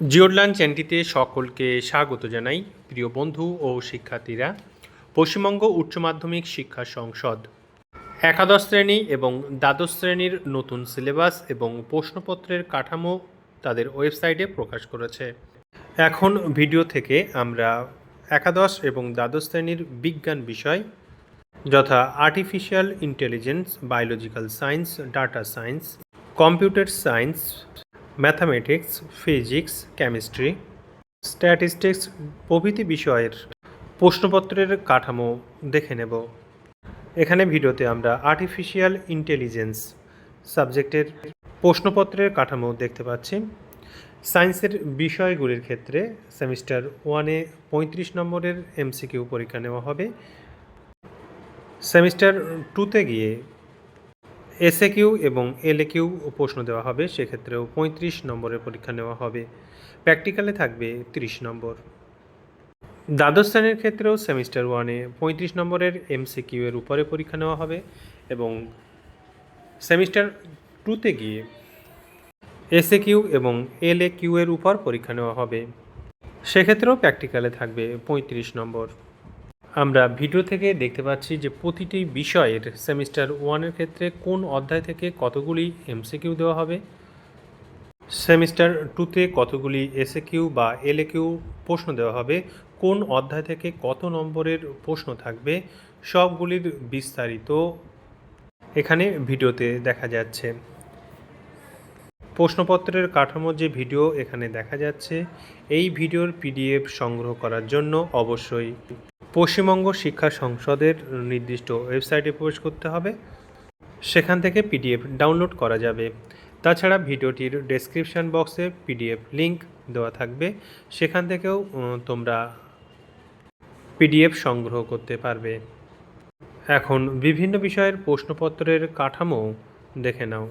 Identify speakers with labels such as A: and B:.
A: জিওরলান চ্যানেলটিতে সকলকে স্বাগত জানাই, প্রিয় বন্ধু ও শিক্ষার্থীরা। পশ্চিমবঙ্গ উচ্চ মাধ্যমিক শিক্ষা সংসদ। একাদশ শ্রেণি এবং দ্বাদশ শ্রেণির নতুন সিলেবাস এবং প্রশ্নপত্রের কাঠামো তাদের ওয়েবসাইটে প্রকাশ করেছে। এখন ভিডিও থেকে আমরা একাদশ এবং দ্বাদশ শ্রেণির বিজ্ঞান বিষয় যথা artificial intelligence biological science data science computer science mathematics, physics, chemistry, statistics প্রভৃতি বিষয়ের প্রশ্নপত্রের কাঠামো দেখে নেব। এখানে ভিডিওতে আমরা আর্টিফিশিয়াল ইন্টেলিজেন্স সাবজেক্টের প্রশ্নপত্রের কাঠামো দেখতে পাচ্ছি। সায়েন্সের বিষয়গুলির ক্ষেত্রে সেমিস্টার ওয়ানে পঁয়ত্রিশ নম্বরের এমসিকিউ পরীক্ষা নেওয়া হবে। সেমিস্টার টুতে গিয়ে এসএ কিউ এবং এলএ কিউ প্রশ্ন দেওয়া হবে, সেক্ষেত্রেও পঁয়ত্রিশ নম্বরের পরীক্ষা নেওয়া হবে। প্র্যাকটিক্যালে থাকবে তিরিশ নম্বর। দ্বাদশ শ্রেণির ক্ষেত্রেও সেমিস্টার ওয়ানে পঁয়ত্রিশ নম্বরের এমসিকিউ এর উপরে পরীক্ষা নেওয়া হবে এবং সেমিস্টার টুতে গিয়ে এসএ কিউ এবং এলএ কিউ এর উপর পরীক্ষা নেওয়া হবে। সেক্ষেত্রেও প্র্যাকটিক্যালে থাকবে পঁয়ত্রিশ নম্বর। আমরা ভিডিও থেকে দেখতে পাচ্ছি যে প্রতিটি বিষয়ের সেমিস্টার ওয়ানের ক্ষেত্রে কোন অধ্যায় থেকে কতগুলি এমসিকিউ দেওয়া হবে? সেমিস্টার টুতে কতগুলি এসএ কিউ বা এলএ কিউ প্রশ্ন দেওয়া হবে? কোন অধ্যায় থেকে কত নম্বরের প্রশ্ন থাকবে? সবগুলির বিস্তারিত এখানে ভিডিওতে দেখা যাচ্ছে। প্রশ্নপত্রের কাঠামো যে ভিডিও এখানে দেখা যাচ্ছে, এই ভিডিওর পিডিএফ সংগ্রহ করার জন্য অবশ্যই পশ্চিমবঙ্গ শিক্ষা সংসদের নির্দিষ্ট ওয়েবসাইটে প্রবেশ করতে হবে। সেখান থেকে পিডিএফ ডাউনলোড করা যাবে। তাছাড়া ভিডিওটির ডেসক্রিপশন বক্সে পিডিএফ লিংক দেওয়া থাকবে। সেখান থেকেও তোমরা পিডিএফ সংগ্রহ করতে পারবে। এখন বিভিন্ন বিষয়ের প্রশ্নপত্রের কাঠামো দেখে নাও।